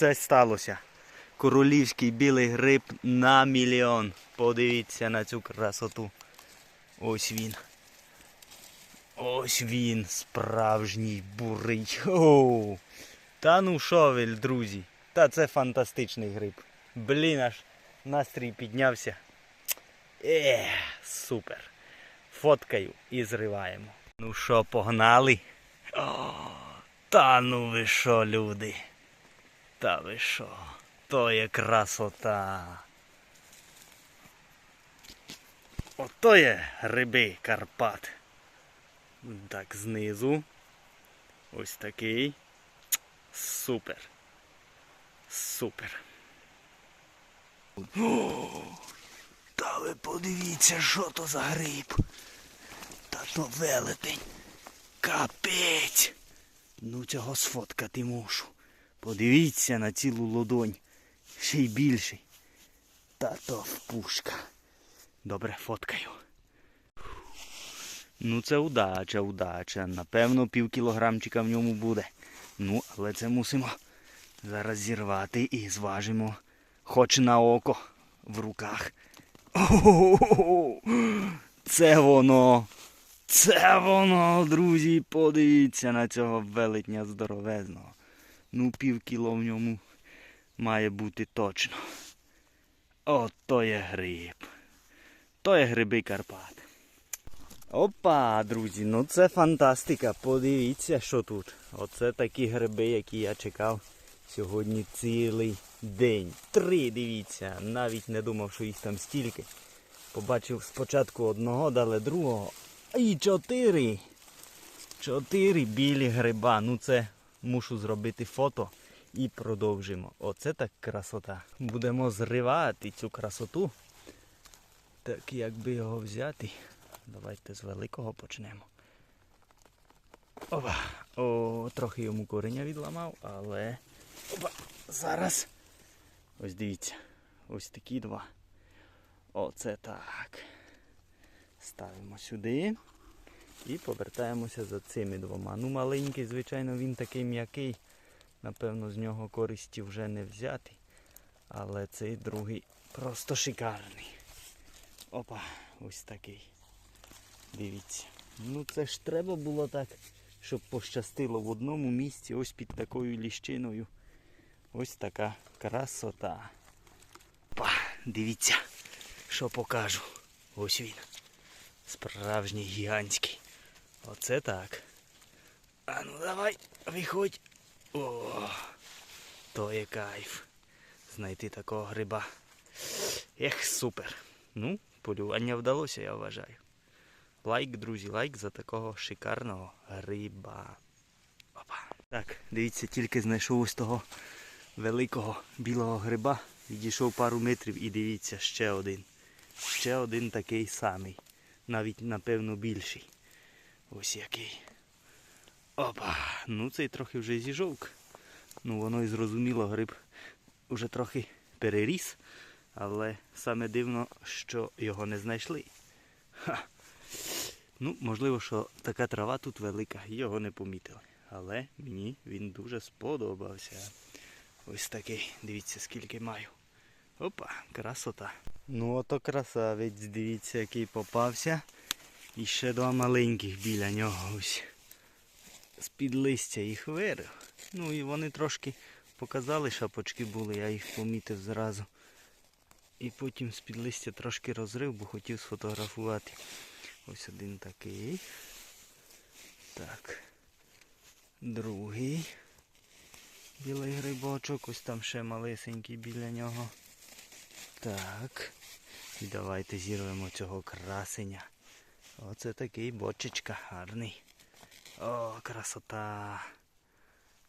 це сталося. Королівський білий гриб на мільйон. Подивіться на цю красоту. Ось він. Ось він, справжній бурий. Оу. Та ну ви, друзі? Та це фантастичний гриб. Блін, аж настрій піднявся. Ех, супер. Фоткаю і зриваємо. Ну що, погнали? О, та ну ви що, люди? Та ви що? То є красота. Ото є гриби Карпат. Так, знизу. Ось такий. Супер. Супер. О, та ви подивіться, що то за гриб. Та то велетень. Капець. Ну цього сфоткати мушу. Подивіться на цілу лодонь. Ще й більший. Та то пушка. Добре, фоткаю. Ну це удача, удача. Напевно, пів кілограмчика в ньому буде. Ну, але це мусимо зараз зірвати і зважимо хоч на око в руках. О-о-о-о! Це воно. Це воно, друзі. Подивіться на цього велетня здоровезного. Ну, пів кіло в ньому має бути точно. От то є гриб. То є гриби Карпат. Опа, друзі, ну це фантастика. Подивіться, що тут. Оце такі гриби, які я чекав сьогодні цілий день. Три, дивіться, навіть не думав, що їх там стільки. Побачив спочатку одного, дали другого. І чотири. Чотири білі гриба. Ну це мушу зробити фото і продовжимо. Оце так красота. Будемо зривати цю красоту. Так як би його взяти. Давайте з великого почнемо. Опа. О, трохи йому кореня відламав, але. Опа. Зараз. Ось дивіться. Ось такі два. Оце так. Ставимо сюди. І повертаємося за цими двома. Ну, маленький, звичайно, він такий м'який. Напевно, з нього користі вже не взяти. Але цей другий просто шикарний. Опа, ось такий. Дивіться. Ну це ж треба було так, щоб пощастило в одному місці, ось під такою ліщиною. Ось така красота. Па, дивіться, що покажу. Ось він. Справжній гігантський. Оце так. А ну давай, виходь. О, то є кайф. Знайти такого гриба. Ех, супер. Ну, полювання вдалося, я вважаю. Лайк, друзі, лайк за такого шикарного гриба. Опа. Так, дивіться, тільки знайшов ось того великого білого гриба. Відійшов пару метрів і дивіться, ще один. Ще один такий самий. Навіть, напевно, більший. Ось який. Опа. Ну цей трохи вже зіжовк. Ну воно і зрозуміло, гриб вже трохи переріс. Але саме дивно, що його не знайшли. Ха. Ну, можливо, що така трава тут велика, його не помітили. Але мені він дуже сподобався. Ось такий, дивіться, скільки маю. Опа, красота. Ну ото красавець, дивіться, який попався. І ще два маленьких біля нього ось. З-під листя їх вирив. Ну і вони трошки показали, шапочки були, я їх помітив зразу. І потім з-під листя трошки розрив, бо хотів сфотографувати. Ось один такий. Так. Другий. Білий грибочок, ось там ще малесенький біля нього. Так. І давайте зірвемо цього красеня. Оце такий бочечка гарний. О, красота.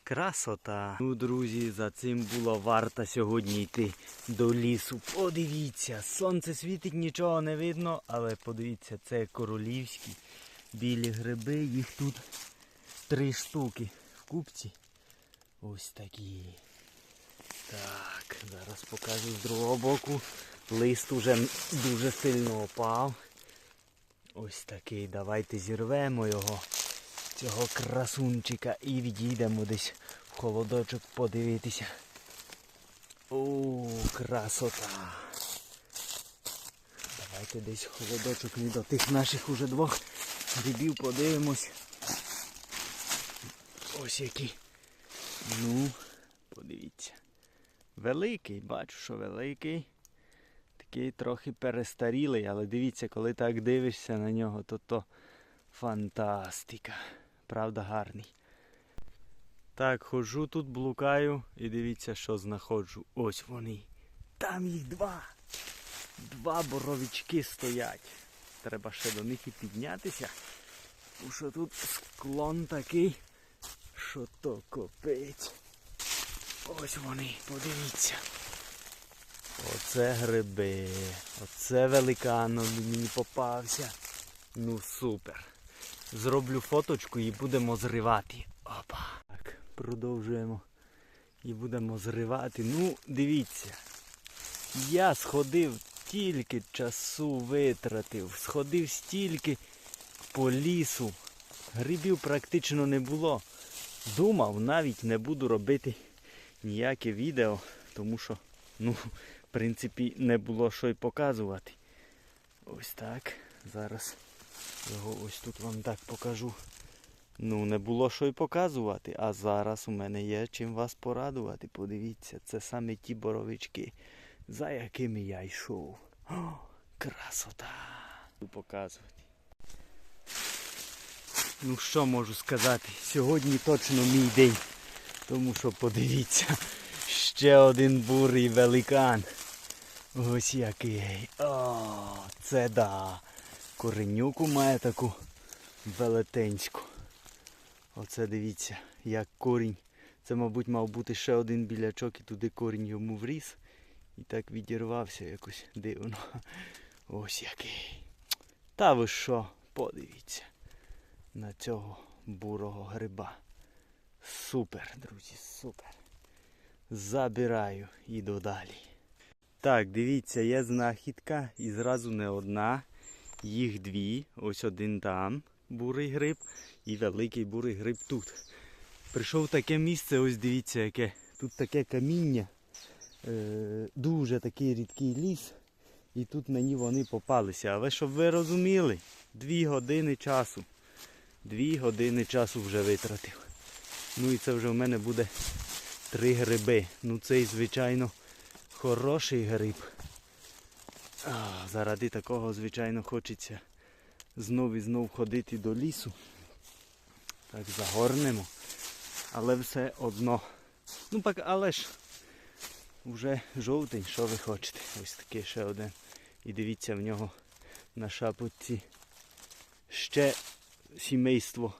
Красота. Ну, друзі, за цим було варто сьогодні йти до лісу. Подивіться, сонце світить, нічого не видно, але подивіться, це королівські білі гриби. Їх тут три штуки в купці. Ось такі. Так, зараз покажу з другого боку. Лист уже дуже сильно опав. Ось такий. Давайте зірвемо його, цього красунчика, і відійдемо десь в холодочок подивитися. О, красота. Давайте десь холодочок до тих наших уже двох грибів подивимось. Ось які. Ну, подивіться. Великий, бачу, що великий. Такий трохи перестарілий, але дивіться, коли так дивишся на нього, то то фантастика. Правда, гарний. Так, ходжу тут, блукаю і дивіться, що знаходжу. Ось вони. Там їх два. Два боровички стоять. Треба ще до них і піднятися. Тому що тут склон такий, що то копить. Ось вони, подивіться. Оце гриби. Оце великан мені попався. Ну супер. Зроблю фоточку і будемо зривати. Опа. Так, продовжуємо. І будемо зривати. Ну, дивіться. Я сходив, тільки часу витратив. Сходив стільки по лісу. Грибів практично не було. Думав, навіть не буду робити ніяке відео, тому що, ну, в принципі, не було що й показувати. Ось так. Зараз його ось тут вам так покажу. Ну, не було що й показувати, а зараз у мене є чим вас порадувати. Подивіться, це саме ті боровички, за якими я йшов. О, красота! Показувати. Ну що можу сказати? Сьогодні точно мій день. Тому що подивіться, ще один бурий великан. Ось який. О, це да. Коренюку має таку велетенську. Оце дивіться, як корінь. Це, мабуть, мав бути ще один білячок і туди корінь йому вріс. І так відірвався якось дивно. Ось який. Та ви що, подивіться на цього бурого гриба. Супер, друзі, супер. Забираю, іду далі. Так, дивіться, є знахідка і зразу не одна. Їх дві. Ось один там бурий гриб і великий бурий гриб тут. Прийшов таке місце, ось дивіться, яке. Тут таке каміння. Е, дуже такий рідкий ліс. І тут мені вони попалися. Але щоб ви розуміли, дві години часу. Дві години часу вже витратив. Ну і це вже в мене буде три гриби. Ну цей, звичайно, хороший гриб. А, заради такого, звичайно, хочеться знов і знов ходити до лісу. Так, загорнемо. Але все одно. Ну пак, але ж вже жовтень, що ви хочете. Ось такий ще один. І дивіться в нього на шапотці ще сімейство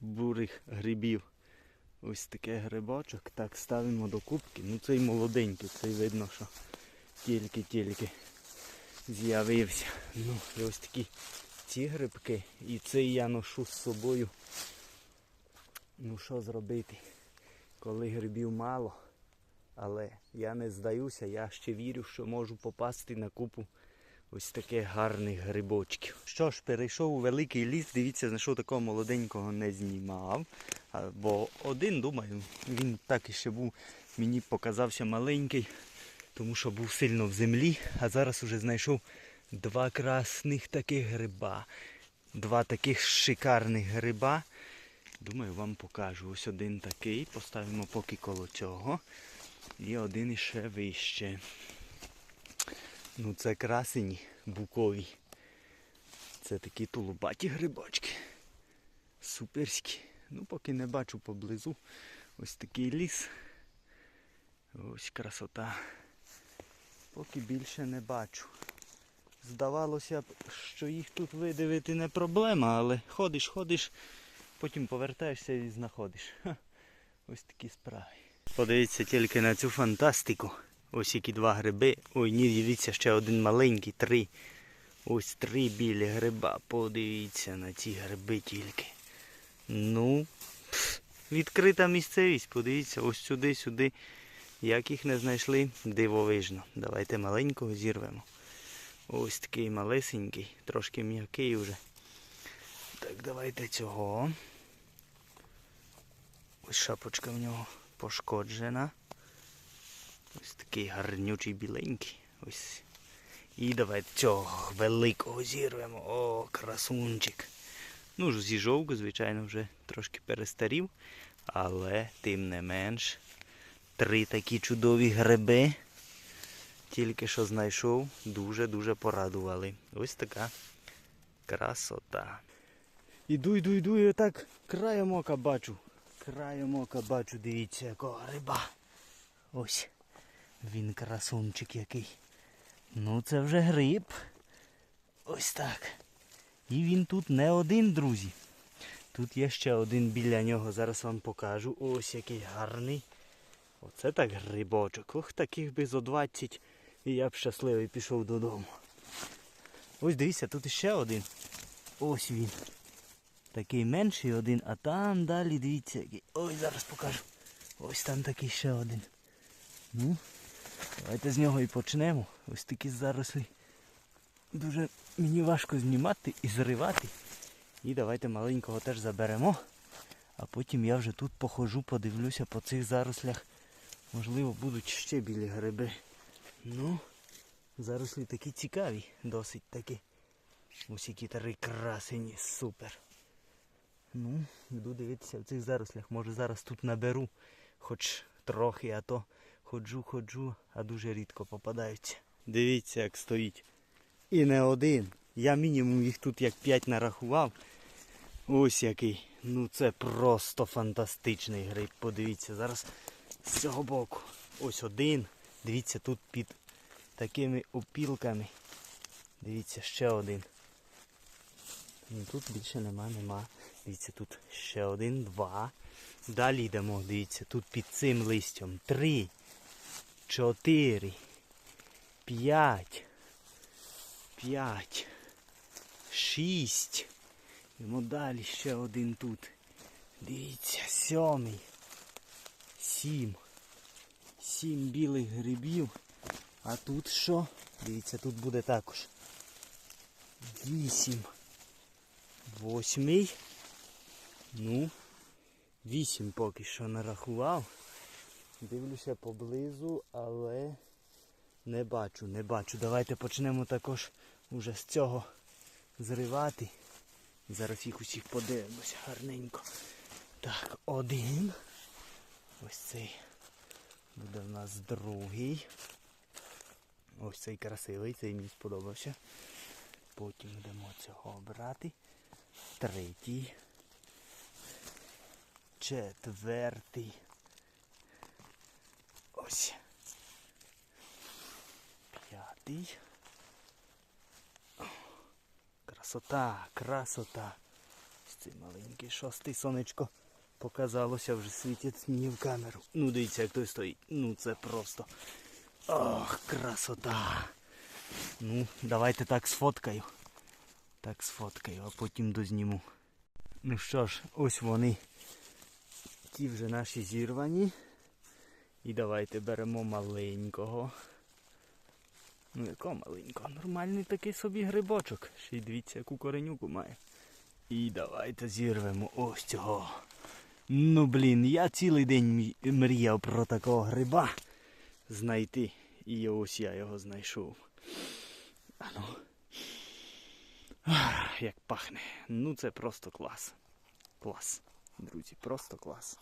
бурих грибів. Ось таке грибочок. Так, ставимо до кубки. Ну цей молоденький, цей видно, що тільки-тільки з'явився. Ну, і ось такі ці грибки. І цей я ношу з собою. Ну що зробити, коли грибів мало. Але я не здаюся, я ще вірю, що можу попасти на купу ось таких гарних грибочків. Що ж, перейшов у великий ліс, дивіться, знайшов такого молоденького не знімав. Бо один, думаю, він так і ще був, мені показався маленький, тому що був сильно в землі, а зараз уже знайшов два красних таких гриба. Два таких шикарних гриба. Думаю, вам покажу. Ось один такий, поставимо поки коло цього. І один іще вище. Ну це красені букові. Це такі тулубаті грибочки. Суперські. Ну поки не бачу поблизу. Ось такий ліс. Ось красота. Поки більше не бачу. Здавалося б, що їх тут видивити не проблема, але ходиш, ходиш, потім повертаєшся і знаходиш. Ха. Ось такі справи. Подивіться тільки на цю фантастику. Ось які два гриби. Ой, ні, дивіться, ще один маленький, три. Ось три білі гриба. Подивіться на ці гриби тільки. Ну, відкрита місцевість. Подивіться, ось сюди, сюди. Як їх не знайшли, дивовижно. Давайте маленького зірвемо. Ось такий малесенький, трошки м'який вже. Так, давайте цього. Ось шапочка в нього пошкоджена. Ось такий гарнючий біленький. Ось. І давайте цього великого зірвемо. О, красунчик. Ну ж, зі жовку, звичайно, вже трошки перестарів. Але тим не менш. Три такі чудові гриби. Тільки що знайшов, дуже-дуже порадували. Ось така красота. Іду, йду, йду, і отак краєм ока бачу. Краєм ока бачу, дивіться, якого гриба. Ось. Він красунчик який. Ну це вже гриб. Ось так. І він тут не один, друзі. Тут є ще один біля нього. Зараз вам покажу. Ось який гарний. Оце так грибочок. Ох, таких би зо 20. І я б щасливий пішов додому. Ось дивіться, тут іще один. Ось він. Такий менший один, а там далі дивіться який. Ой, зараз покажу. Ось там такий ще один. Ну, давайте з нього і почнемо. Ось такі зарослі. Дуже мені важко знімати і зривати. І давайте маленького теж заберемо. А потім я вже тут походжу, подивлюся по цих зарослях. Можливо, будуть ще білі гриби. Ну, зарослі такі цікаві, досить такі. Які три красені, супер. Ну, йду дивитися в цих зарослях. Може зараз тут наберу хоч трохи, а то ходжу, ходжу, а дуже рідко попадаються. Дивіться, як стоїть. І не один. Я мінімум їх тут як п'ять нарахував. Ось який. Ну це просто фантастичний гриб. Подивіться, зараз з цього боку. Ось один. Дивіться, тут під такими опілками. Дивіться, ще один. Ну, Тут більше нема, нема. Дивіться, тут ще один, два. Далі йдемо, дивіться, тут під цим листям. Три, чотири, п'ять, п'ять, шість. Йдемо далі ще один тут. Дивіться, сьомий. Сім. Сім білих грибів. А тут що? Дивіться, тут буде також. Вісім. Восьмий. Ну, вісім поки що нарахував. Дивлюся поблизу, але не бачу, не бачу. Давайте почнемо також уже з цього зривати. Зараз їх усіх подивимося гарненько. Так, один. Ось цей буде в нас другий. Ось цей красивий, цей мені сподобався. Потім будемо цього обрати. Третій. Четвертий. Ось. П'ятий. Красота, красота. Ось цей маленький шостий сонечко показалося, вже світить мені в камеру. Ну дивіться, як той стоїть. Ну це просто. Ох, красота. Ну, давайте так сфоткаю. Так сфоткаю, а потім дозніму. Ну що ж, ось вони. Ті вже наші зірвані. І давайте беремо маленького. Ну якого маленького? Нормальний такий собі грибочок. Ще й дивіться, яку коренюку має. І давайте зірвемо ось цього. Ну блін, я цілий день мріяв про такого гриба знайти. І ось я його знайшов. Ану. Як пахне. Ну це просто клас. Клас. Друзі, просто клас.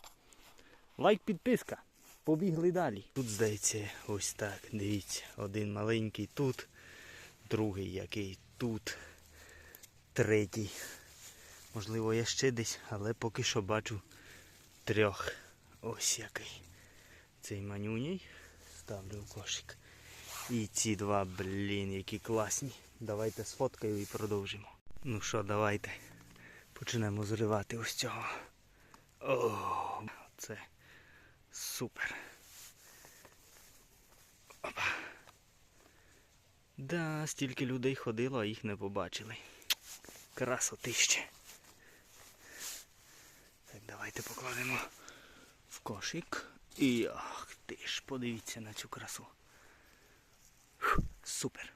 Лайк, підписка. Побігли далі. Тут, здається, ось так. Дивіться, один маленький тут, другий який тут, третій. Можливо, я ще десь, але поки що бачу трьох. Ось який. Цей манюній. Ставлю в кошик. І ці два, блін, які класні. Давайте сфоткаю і продовжимо. Ну що, давайте. Почнемо зривати ось цього. О, це супер. Опа. Да, стільки людей ходило, а їх не побачили. Красотище. Так, давайте покладемо в кошик. І ах ти ж, подивіться на цю красу. Фу, Супер.